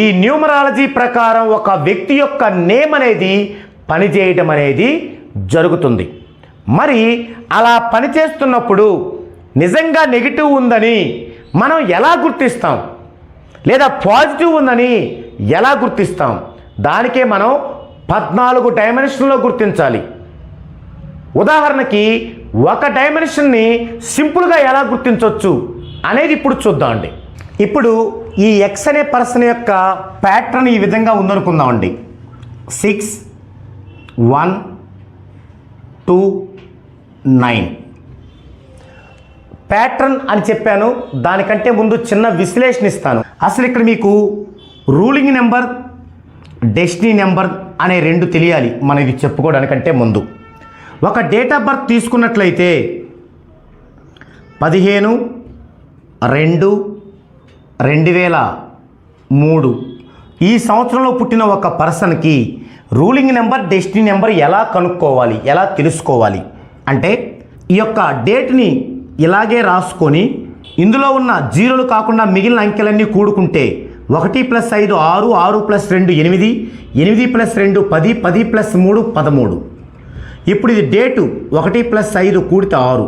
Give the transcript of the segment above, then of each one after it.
ఈ న్యూమరాలజీ ప్రకారం ఒక వ్యక్తి యొక్క నేమ్ అనేది పనిచేయటం అనేది జరుగుతుంది. మరి అలా పనిచేస్తున్నప్పుడు నిజంగా నెగిటివ్ ఉందని మనం ఎలా గుర్తిస్తాం? లేదా పాజిటివ్ ఉందని ఎలా గుర్తిస్తాం? దానికే మనం పద్నాలుగు డైమెన్షన్లో గుర్తించాలి. ఉదాహరణకి ఒక డైమెన్షన్ని సింపుల్గా ఎలా గుర్తించవచ్చు అనేది ఇప్పుడు చూద్దామండి. ఇప్పుడు ఈ ఎక్స్ అనే పర్సన్ యొక్క ప్యాటర్న్ ఈ విధంగా ఉందనుకుందామండి six one two nine pattern అని చెప్పాను. దానికంటే ముందు చిన్న విశ్లేషణ ఇస్తాను. అసలు ఇక్కడ మీకు రూలింగ్ నెంబర్ డెస్టినీ నెంబర్ అనే రెండు తెలియాలి మనం ఇది చెప్పుకోవడానికంటే ముందు. ఒక డేట్ ఆఫ్ బర్త్ తీసుకున్నట్లయితే పదిహేను రెండు రెండు వేల మూడు. ఈ సంవత్సరంలో పుట్టిన ఒక పర్సన్కి రూలింగ్ నెంబర్ డెస్టినీ నెంబర్ ఎలా కనుక్కోవాలి ఎలా తెలుసుకోవాలి? అంటే ఈ యొక్క డేట్ని ఇలాగే రాసుకొని ఇందులో ఉన్న జీరోలు కాకుండా మిగిలిన అంకెలన్నీ కూడుకుంటే ఒకటి ప్లస్ ఐదు ఆరు ఆరు ప్లస్ రెండు ఎనిమిది ఎనిమిది ప్లస్ రెండు పది పది ప్లస్ మూడు పదమూడు. ఇప్పుడు ఇది డేటు ఒకటి ప్లస్ ఐదు కూడితే ఆరు.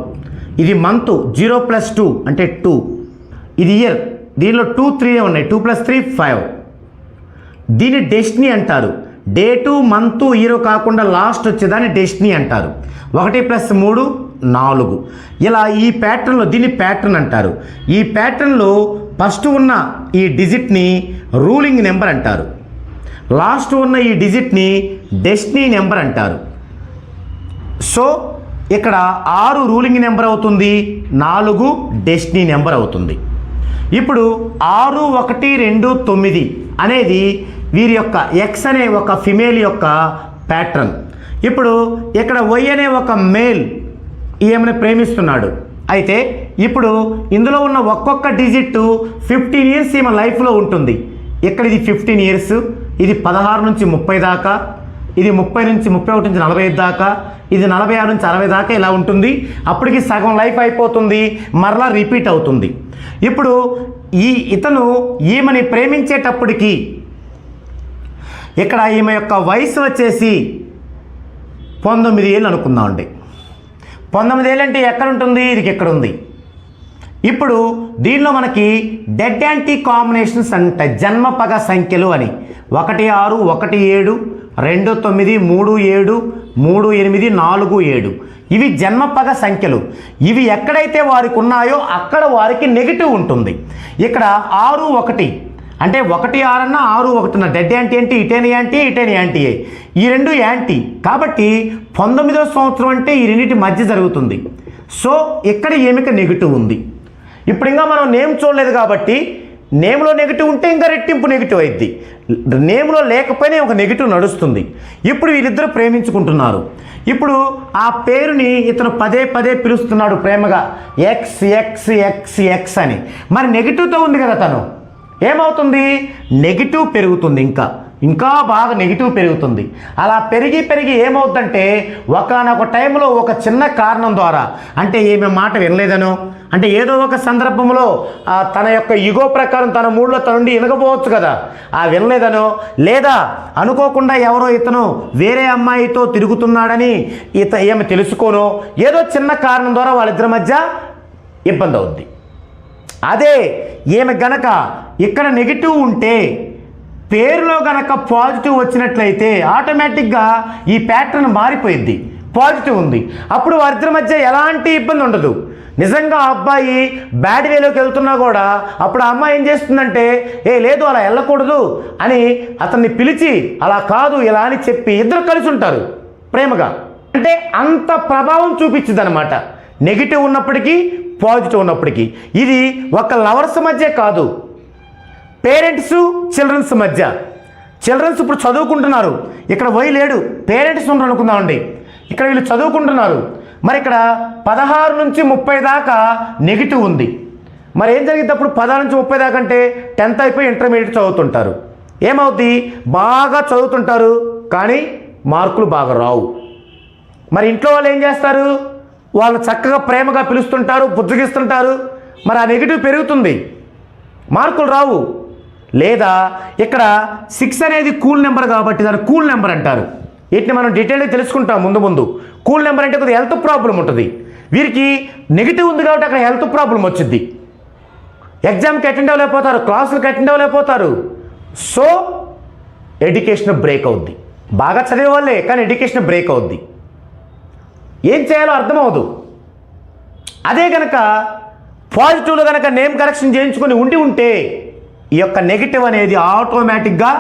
ఇది మంత్ జీరో ప్లస్ టూ అంటే టూ. ఇది ఇయర్ దీనిలో టూ త్రీ ఉన్నాయి. టూ ప్లస్ త్రీ ఫైవ్ దీన్ని డెస్టినీ అంటారు. డేటు మంత్ ఇయర్ కాకుండా లాస్ట్ వచ్చేదాన్ని డెస్టినీ అంటారు. ఒకటి ప్లస్ మూడు నాలుగు. ఇలా ఈ ప్యాటర్న్లో దీన్ని ప్యాటర్న్ అంటారు. ఈ ప్యాటర్న్లో ఫస్ట్ ఉన్న ఈ డిజిట్ని రూలింగ్ నెంబర్ అంటారు. లాస్ట్ ఉన్న ఈ డిజిట్ని డెస్టినీ నెంబర్ అంటారు. సో ఇక్కడ ఆరు రూలింగ్ నెంబర్ అవుతుంది నాలుగు డెస్టినీ నెంబర్ అవుతుంది. ఇప్పుడు ఆరు ఒకటి రెండు తొమ్మిది అనేది వీరి యొక్క ఎక్స్ అనే ఒక ఫిమేల్ యొక్క ప్యాటర్న్ ఇప్పుడు ఇక్కడ వై అనే ఒక మేల్ ఈమెను ప్రేమిస్తున్నాడు. అయితే ఇప్పుడు ఇందులో ఉన్న ఒక్కొక్క డిజిట్ ఫిఫ్టీన్ ఇయర్స్ ఈమె లైఫ్లో ఉంటుంది. ఇక్కడ ఇది ఫిఫ్టీన్ ఇయర్స్ ఇది పదహారు నుంచి ముప్పై దాకా ఇది ముప్పై నుంచి ముప్పై ఒకటి నుంచి నలభై ఐదు దాకా ఇది నలభై ఆరు నుంచి అరవై దాకా ఇలా ఉంటుంది. అప్పటికి సగం లైఫ్ అయిపోతుంది. మరలా రిపీట్ అవుతుంది. ఇప్పుడు ఈ ఇతను ఈమెని ప్రేమించేటప్పటికి ఇక్కడ ఈమె యొక్క వయసు వచ్చేసి పంతొమ్మిది ఏళ్ళు అనుకుందామండి పంతొమ్మిది ఏళ్ళు అంటే ఎక్కడ ఉంటుంది ఇది ఎక్కడ ఉంది. ఇప్పుడు దీనిలో మనకి డెడ్ యాంటీ కాంబినేషన్స్ అంటే జన్మపగ సంఖ్యలు అని. ఒకటి ఆరు ఒకటి ఏడు రెండు తొమ్మిది మూడు ఏడు మూడు ఎనిమిది నాలుగు ఏడు. ఇవి జన్మపగ సంఖ్యలు. ఇవి ఎక్కడైతే వారికి ఉన్నాయో అక్కడ వారికి నెగిటివ్ ఉంటుంది. ఇక్కడ ఆరు ఒకటి. అంటే ఒకటి ఆరన్నా ఆరు ఒకటిన్న డెడ్ యాంటీ అంటే ఇటేని యాంటీ ఇటేని యాంటీయే ఈ రెండు యాంటీ. కాబట్టి పంతొమ్మిదో సంవత్సరం అంటే ఈ రెండింటి మధ్య జరుగుతుంది. సో ఇక్కడ ఏమిక నెగిటివ్ ఉంది. ఇప్పుడు ఇంకా మనం నేమ్ చూడలేదు కాబట్టి నేమ్లో నెగిటివ్ ఉంటే ఇంకా రెట్టింపు నెగిటివ్ అయింది నేమ్లో లేకపోయినా ఒక నెగిటివ్ నడుస్తుంది. ఇప్పుడు వీళ్ళిద్దరు ప్రేమించుకుంటున్నారు. ఇప్పుడు ఆ పేరుని ఇతను పదే పదే పిలుస్తున్నాడు ప్రేమగా. ఎక్స్ ఎక్స్ ఎక్స్ ఎక్స్ అని. మరి నెగిటివ్తో ఉంది కదా తను. ఏమవుతుంది? నెగిటివ్ పెరుగుతుంది ఇంకా. ఇంకా బాగా నెగిటివ్ పెరుగుతుంది. అలా పెరిగి పెరిగి ఏమవుతుందంటే ఒకనొక టైంలో ఒక చిన్న కారణం ద్వారా అంటే ఏమి మాట వినలేదనో అంటే ఏదో ఒక సందర్భంలో తన యొక్క ఇగో ప్రకారం తన మూడులో తనుండి వినకపోవచ్చు కదా. ఆ వినలేదనో లేదా అనుకోకుండా ఎవరో ఇతను వేరే అమ్మాయితో తిరుగుతున్నాడని ఇత ఏమి తెలుసుకోనో ఏదో చిన్న కారణం ద్వారా వాళ్ళిద్దరి మధ్య ఇబ్బంది అవుద్ది. అదే ఈమె గనక ఇక్కడ నెగిటివ్ ఉంటే పేరులో గనక పాజిటివ్ వచ్చినట్లయితే ఆటోమేటిక్గా ఈ ప్యాటర్న్ మారిపోయింది. పాజిటివ్ ఉంది. అప్పుడు వారిద్దరి మధ్య ఎలాంటి ఇబ్బంది ఉండదు. నిజంగా ఆ అబ్బాయి బ్యాడ్ వేలోకి వెళ్తున్నా కూడా అప్పుడు ఆ అమ్మాయి ఏం చేస్తుందంటే ఏ లేదు అలా వెళ్ళకూడదు అని అతన్ని పిలిచి అలా కాదు ఇలా అని చెప్పి ఇద్దరు కలిసి ఉంటారు ప్రేమగా. అంటే అంత ప్రభావం చూపించింది అనమాట నెగిటివ్ ఉన్నప్పటికీ పాజిటివ్ ఉన్నప్పటికీ. ఇది ఒక లవర్స్ మధ్య కాదు. పేరెంట్స్ చిల్డ్రన్స్ మధ్య. చిల్డ్రన్స్ ఇప్పుడు చదువుకుంటున్నారు. ఇక్కడ వై లేడు. పేరెంట్స్ ఉండరు అనుకుందామండి. ఇక్కడ వీళ్ళు చదువుకుంటున్నారు. మరి ఇక్కడ పదహారు నుంచి ముప్పై దాకా నెగిటివ్ ఉంది. మరి ఏం జరిగింది అప్పుడు పదహారు నుంచి ముప్పై దాకా అంటే టెన్త్ అయిపోయి ఇంటర్మీడియట్ చదువుతుంటారు. ఏమవుద్ది? బాగా చదువుతుంటారు. కానీ మార్కులు బాగా రావు. మరి ఇంట్లో వాళ్ళు ఏం చేస్తారు? వాళ్ళు చక్కగా ప్రేమగా పిలుస్తుంటారు బుజ్జగిస్తుంటారు. మరి ఆ నెగిటివ్ పెరుగుతుంది. మార్కులు రావు. లేదా ఇక్కడ సిక్స్ అనేది కూల్ నెంబర్ కాబట్టి దాన్ని కూల్ నెంబర్ అంటారు. వీటిని మనం డీటెయిల్గా తెలుసుకుంటాం ముందు ముందు. కూల్ నెంబర్ అంటే కొద్దిగా హెల్త్ ప్రాబ్లం ఉంటుంది. వీరికి నెగిటివ్ ఉంది కాబట్టి అక్కడ హెల్త్ ప్రాబ్లం వచ్చింది ఎగ్జామ్కి అటెండ్ అవ్వలేకపోతారు క్లాసులకు అటెండ్ అవ్వలేకపోతారు. సో ఎడ్యుకేషన్ బ్రేక్ అవుద్ది. బాగా చదివే వాళ్ళే కానీ ఎడ్యుకేషన్ బ్రేక్ అవుద్ది. ఏం చేయాలో అర్థమవుదు అదే కనుక పాజిటివ్లో కనుక నేమ్ కరెక్షన్ చేయించుకొని ఉండి ఉంటే ఈ యొక్క నెగిటివ్ అనేది ఆటోమేటిక్గా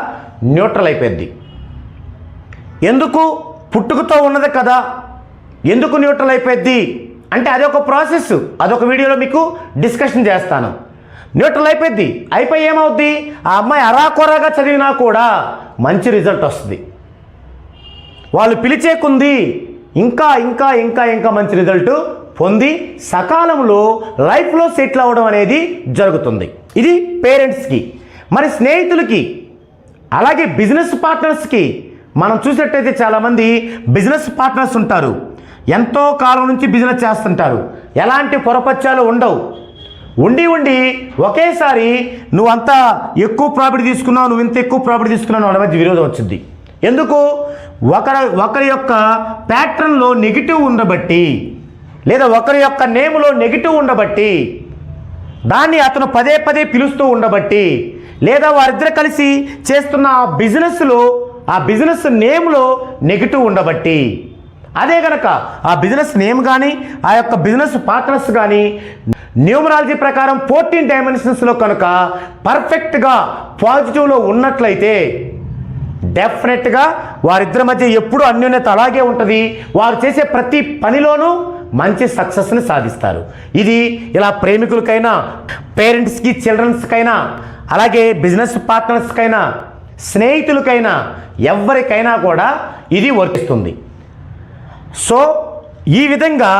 న్యూట్రల్ అయిపోద్ది ఎందుకు? పుట్టుకతో ఉన్నది కదా. ఎందుకు న్యూట్రల్ అయిపోద్ది అంటే అదొక ప్రాసెస్ అదొక వీడియోలో మీకు డిస్కషన్ చేస్తాను. న్యూట్రల్ అయిపోద్ది అయిపోయి ఏమవుద్ది? ఆ అమ్మాయి అరాకొరాగా చదివినా కూడా మంచి రిజల్ట్ వస్తుంది. వాళ్ళు పిలిచేకుంది ఇంకా ఇంకా ఇంకా ఇంకా మంచి రిజల్ట్ పొంది సకాలంలో లైఫ్లో సెటిల్ అవ్వడం అనేది జరుగుతుంది. ఇది పేరెంట్స్కి మరి స్నేహితులకి అలాగే బిజినెస్ పార్ట్నర్స్కి మనం చూసినట్టయితే చాలామంది బిజినెస్ పార్ట్నర్స్ ఉంటారు. ఎంతో కాలం నుంచి బిజినెస్ చేస్తుంటారు. ఎలాంటి పొరపత్యాలు ఉండవు. ఉండి ఉండి ఒకేసారి నువ్వు అంత ఎక్కువ ప్రాఫిట్ తీసుకున్నావు నువ్వు ఇంత ఎక్కువ ప్రాఫిట్ తీసుకున్నావు వాళ్ళ మధ్య విరోధం వచ్చింది. ఎందుకు? ఒకరి ఒకరి యొక్క ప్యాటర్న్లో నెగిటివ్ ఉండబట్టి లేదా ఒకరి యొక్క నేములో నెగిటివ్ ఉండబట్టి దాన్ని అతను పదే పదే పిలుస్తూ ఉండబట్టి లేదా వారిద్దరు కలిసి చేస్తున్న ఆ బిజినెస్లో ఆ బిజినెస్ నేమ్లో నెగిటివ్ ఉండబట్టి అదే గనక ఆ బిజినెస్ నేమ్ కానీ ఆ యొక్క బిజినెస్ పార్ట్నర్స్ కానీ న్యూమరాలజీ ప్రకారం ఫోర్టీన్ డైమెన్షన్స్లో కనుక పర్ఫెక్ట్గా పాజిటివ్లో ఉన్నట్లయితే డెఫినెట్గా వారిద్దరి మధ్య ఎప్పుడూ అన్యోన్యత అలాగే ఉంటుంది. వారు చేసే ప్రతి పనిలోనూ మంచి సక్సెస్ని సాధిస్తారు. ఇది ఇలా ప్రేమికులకైనా పేరెంట్స్కి చిల్డ్రన్స్కైనా అలాగే బిజినెస్ పార్ట్నర్స్కైనా స్నేహితులకైనా ఎవరికైనా కూడా ఇది వర్తిస్తుంది. సో ఈ విధంగా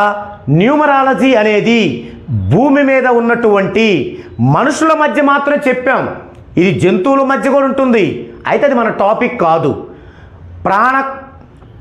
న్యూమరాలజీ అనేది భూమి మీద ఉన్నటువంటి మనుషుల మధ్య మాత్రమే చెప్పాం. ఇది జంతువుల మధ్య కూడా ఉంటుంది. అయితే అది మన టాపిక్ కాదు. ప్రాణ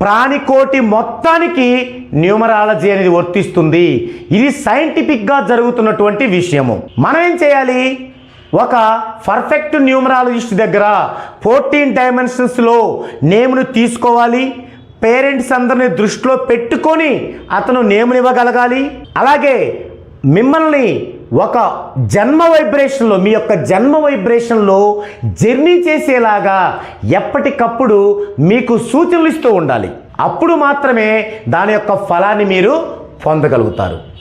ప్రాణికోటి మొత్తానికి న్యూమరాలజీ అనేది వర్తిస్తుంది. ఇది సైంటిఫిక్గా జరుగుతున్నటువంటి విషయము. మనం ఏం చేయాలి? ఒక పర్ఫెక్ట్ న్యూమరాలజిస్ట్ దగ్గర ఫోర్టీన్ డైమెన్షన్స్లో నేమ్ను తీసుకోవాలి. పేరెంట్స్ అందరిని దృష్టిలో పెట్టుకొని అతను నేమ్ని ఇవ్వగలగాలి. అలాగే మిమ్మల్ని ఒక జన్మ వైబ్రేషన్లో మీ యొక్క జన్మ వైబ్రేషన్లో జర్నీ చేసేలాగా ఎప్పటికప్పుడు మీకు సూచనలు ఇస్తూ ఉండాలి. అప్పుడు మాత్రమే దాని యొక్క ఫలాన్ని మీరు పొందగలుగుతారు.